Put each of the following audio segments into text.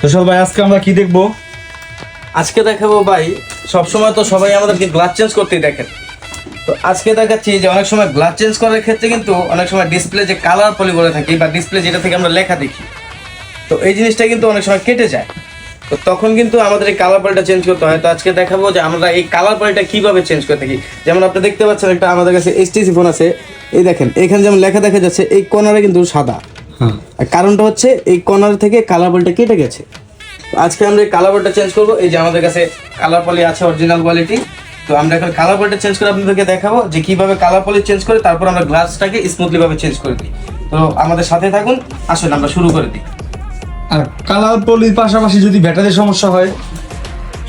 ফেসল ভাই, আজকে আমরা কি দেখব? আজকে দেখাবো ভাই, সবসময় তো সবাই আমাদেরকে গ্লাস চেঞ্জ করতেই দেখেন তো আজকে দেখাচ্ছি যে অনেক সময় গ্লাস চেঞ্জ করার ক্ষেত্রে কিন্তু অনেক সময় ডিসপ্লে যে কালার পলি বলে থাকি বা ডিসপ্লে যেটা থেকে আমরা লেখা দেখি, তো এই জিনিসটা কিন্তু অনেক সময় কেটে যায়। তো তখন কিন্তু আমাদের এই কালার পলিটা চেঞ্জ করতে হয়। তো আজকে দেখাবো যে আমরা এই কালার পলিটা কীভাবে চেঞ্জ করে থাকি। যেমন আপনি দেখতে পাচ্ছেন একটা আমাদের কাছে এইচটিসি ফোন আছে। এই দেখেন, এখানে যেমন লেখা দেখা যাচ্ছে, এই কর্নারে কিন্তু সাদা। আর কারণটা হচ্ছে এই কর্নার থেকে কালার বলটা কেটে গেছে। তো আজকে আমরা এই কালার বলটা চেঞ্জ করব। এই যে আমাদের কাছে কালার পলি আছে অরিজিনাল কোয়ালিটি তো আমরা এখন কালার বলটা চেঞ্জ করে আপনাদেরকে দেখাবো যে কীভাবে কালার পলি চেঞ্জ করে তারপর আমরা গ্লাসটাকে স্মুথলি ভাবে চেঞ্জ করে দিই। তো আমাদের সাথে থাকুন। আসুন আমরা শুরু করে দিই। আর কালার পলির পাশাপাশি যদি ব্যাটারির সমস্যা হয়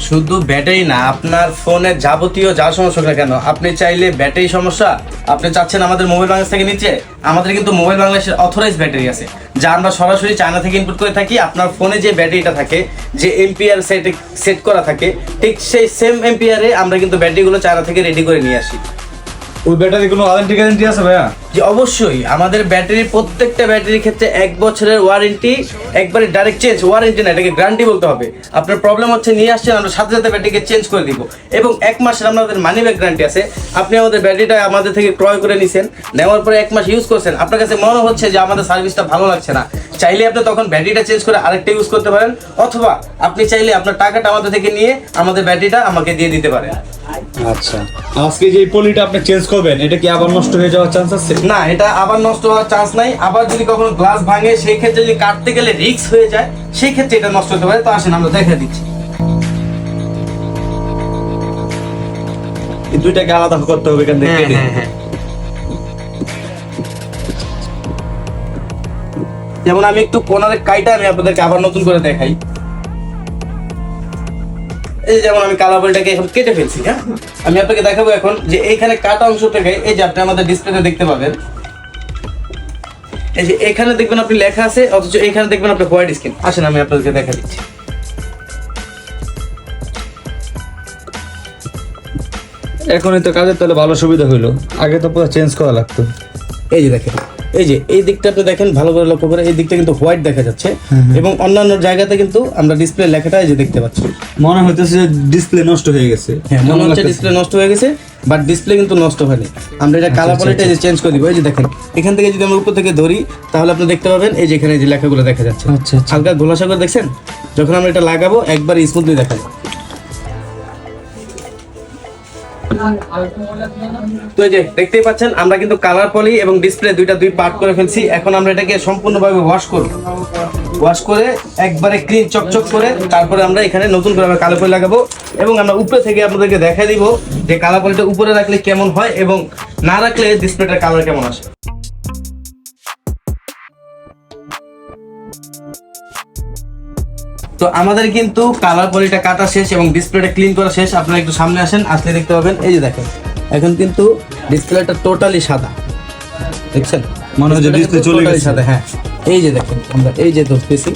শুধু ব্যাটারি না, আপনার ফোনের যাবতীয় যা সমস্যা না কেন, আপনি চাইলে ব্যাটারি সমস্যা, আপনি চাচ্ছেন আমাদের মোবাইল বাংলাদেশ থেকে নিচে, আমাদের কিন্তু মোবাইল বাংলাদেশের অথরাইজ ব্যাটারি আছে, যা আমরা সরাসরি চায়না থেকে ইনপুট করে থাকি, আপনার ফোনে যে ব্যাটারিটা থাকে, যে এমপিআর সেট সেট করা থাকে, ঠিক সেই সেম এমপিআরে আমরা কিন্তু ব্যাটারিগুলো চায়না থেকে রেডি করে নিয়ে আসি। ওই ব্যাটারি কোনো ওয়ারেন্টি গ্যারেন্টি আছে ভাইয়া? যে অবশ্যই আমাদের ব্যাটারি, প্রত্যেকটা ব্যাটারির ক্ষেত্রে এক বছরের ওয়ারেন্টি একবারে ডাইরেক্ট চেঞ্জ ওয়ারেন্টি না, এটাকে গ্যারান্টি বলতে হবে। আপনার প্রবলেম হচ্ছে নিয়ে আসছেন, আমরা সাথে সাথে ব্যাটারিকে চেঞ্জ করে দিব। এবং এক মাসের আমাদের মানি ব্যাক গ্যারান্টি আছে। আপনি আমাদের ব্যাটারিটা আমাদের থেকে ক্রয় করে নিছেন, নেওয়ার পরে এক মাস ইউজ করছেন। আপনার কাছে মনে হচ্ছে যে আমাদের সার্ভিসটা ভালো লাগছে না। চাইলে আপনি তখন ব্যাটারিটা চেঞ্জ করে আরেকটা ইউজ করতে পারেন, অথবা আপনি চাইলে আপনার টাকাটা আমাদের থেকে নিয়ে আমাদের ব্যাটারিটা আমাকে দিয়ে দিতে পারেন। আচ্ছা। আজকে যে পলিটা আপনি চেঞ্জ করবেন, এটা কি আবার নষ্ট হয়ে যাওয়ার চান্স আছে? না এটা আবার নষ্ট হওয়ার চান্স নাই। আবার যদি কখনো গ্লাস ভাঙে সেই ক্ষেত্রে যদি কাটতে গেলে রিস্ক হয়ে যায় সেই ক্ষেত্রে এটা নষ্ট হতে পারে। তো আসেন আমরা দেখা দিচ্ছি। এই দুইটাকে আলাদা করতে হবে এখান থেকে হ্যাঁ হ্যাঁ হ্যাঁ। যেমন আমি একটু কোনারে কাইটা আমি আপনাদেরকে আবার নতুন করে দেখাই। এই যে যেমন আমি কালা বলটাকে এখন কেটে ফেলছি হ্যাঁ? আমি আপনাকে দেখাবো এখন যে এইখানে কাটা অংশ থেকে এই যে আপনি আমাদের ডিসপ্লেতে দেখতে পাবেন। এই যে এখানে দেখবেন আপনি লেখা আছে অথচ এখানে দেখবেন আপনি হোয়াইট স্ক্রিন আসেন আমি আপনাদেরকে দেখা দিচ্ছি। এখনই তো কাজের তাহলে ভালো সুবিধা হইল। আগে তো পুরো চেঞ্জ করা লাগতো। এই যে দেখেন। এই যে এই দিকটা আপনি দেখেন ভালো করে লক্ষ্য করে এই দিকটা কিন্তু হোয়াইট দেখা যাচ্ছে। এবং অন্যান্য জায়গাতে কিন্তু আমরা ডিসপ্লে লেখাটা এই যে দেখতে পাচ্ছি। মনে হইতেছে যে ডিসপ্লে নষ্ট হয়ে গেছে। হ্যাঁ মনে হচ্ছে ডিসপ্লে নষ্ট হয়ে গেছে বাট ডিসপ্লে কিন্তু নষ্ট হয়নি। আমরা এটা কালার পলিটা যে চেঞ্জ করে দিব এই যে দেখেন এখান থেকে যদি আমরা উপর থেকে ধরি তাহলে আপনি দেখতে পাবেন এই যে এখানে এই যে লেখাগুলো দেখা যাচ্ছে। আচ্ছা, আচ্ছা। হালকা ঘোলাসা করে দেখছেন? যখন আমরা এটা লাগাবো একবার স্মুথলি দেখাবো। তো এই যে দেখতেই পাচ্ছেন, আমরা কিন্তু কালার পলি এবং ডিসপ্লে দুইটা দুই পার্ট করে ফেলছি। এখন আমরা এটাকে সম্পূর্ণভাবে ওয়াশ করব। ওয়াশ করে একবারে ক্লিন চকচক করে তারপরে আমরা এখানে নতুন করে আমরা কালার পলি লাগাবো এবং আমরা উপরে থেকে আপনাদেরকে দেখাই দিব যে কালার পলিটা উপরে রাখলে কেমন হয় এবং না রাখলে ডিসপ্লেটার কালার কেমন আসে। তো আমাদের কিন্তু কালার পলিটা কাটা শেষ এবং ডিসপ্লেটা ক্লিন করা শেষ। আপনারা একটু সামনে আসেন আসলে দেখতে পাবেন এই যে দেখেন এখন কিন্তু ডিসপ্লেটা টোটালি সাদা। দেখছেন? মনে হয় display কিন্তু চলে গেছে। সাদা হ্যাঁ। এই যে দেখেন আমরা এই যে ধরতেছি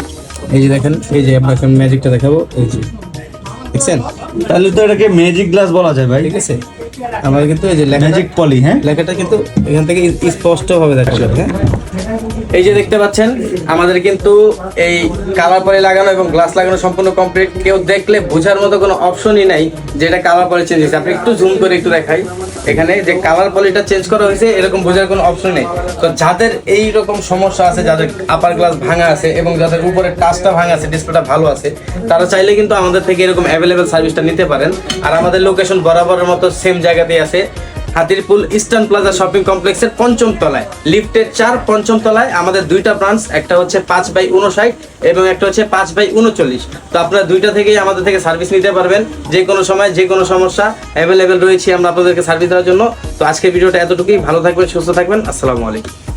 এই যে দেখেন এই যে আমরা ম্যাজিকটা দেখাবো এই যে। দেখছেন? তাহলে তো এটাকে ম্যাজিক গ্লাস বলা যায় ভাই। ঠিক আছে? আমরা কিন্তু এই যে ম্যাজিক পলি হ্যাঁ? লেখাটা কিন্তু এখান থেকে স্পষ্ট ভাবে দেখা যাবে হ্যাঁ? এই যে দেখতে পাচ্ছেন, আমাদের কিন্তু এই কালার পরে লাগানো এবং গ্লাস লাগানো সম্পূর্ণ কমপ্লিট কেউ দেখলে বোঝার মতো কোনো অপশনই নাই যে এটা কালার পরে চেঞ্জ হয়েছে। আপনি একটু জুম করে একটু দেখাই। এখানে যে কালার পলিটা চেঞ্জ করা হয়েছে, এরকম বোঝার কোনো অপশন নেই। তো যাদের এই রকম সমস্যা আছে, যাদের আপার গ্লাস ভাঙা আছে এবং যাদের উপরে টাচটা ভাঙা আছে ডিসপ্লেটা ভালো আছে, তারা চাইলে কিন্তু আমাদের থেকে এরকম অ্যাভেলেবেল সার্ভিসটা নিতে পারেন। আর আমাদের লোকেশন বরাবরের মতো সেম জায়গাতেই আছে। হাতিরপুল ইস্টার্ন প্লাজা শপিং কমপ্লেক্সের পঞ্চম তলায়। লিফটের চার পঞ্চম তলায় আমাদের দুইটা ব্রাঞ্চ একটা হচ্ছে পাঁচ বাই উনষাট এবং একটা হচ্ছে পাঁচ বাই উনচল্লিশ তো আপনারা দুইটা থেকেই আমাদের থেকে সার্ভিস নিতে পারবেন, যে কোনো সময়, যে কোনো সমস্যা অ্যাভেলেবেল রয়েছে আমরা আপনাদেরকে সার্ভিস দেওয়ার জন্য। তো আজকে ভিডিওটা এতটুকুই, ভালো থাকবেন, সুস্থ থাকবেন, আসসালামু আলাইকুম।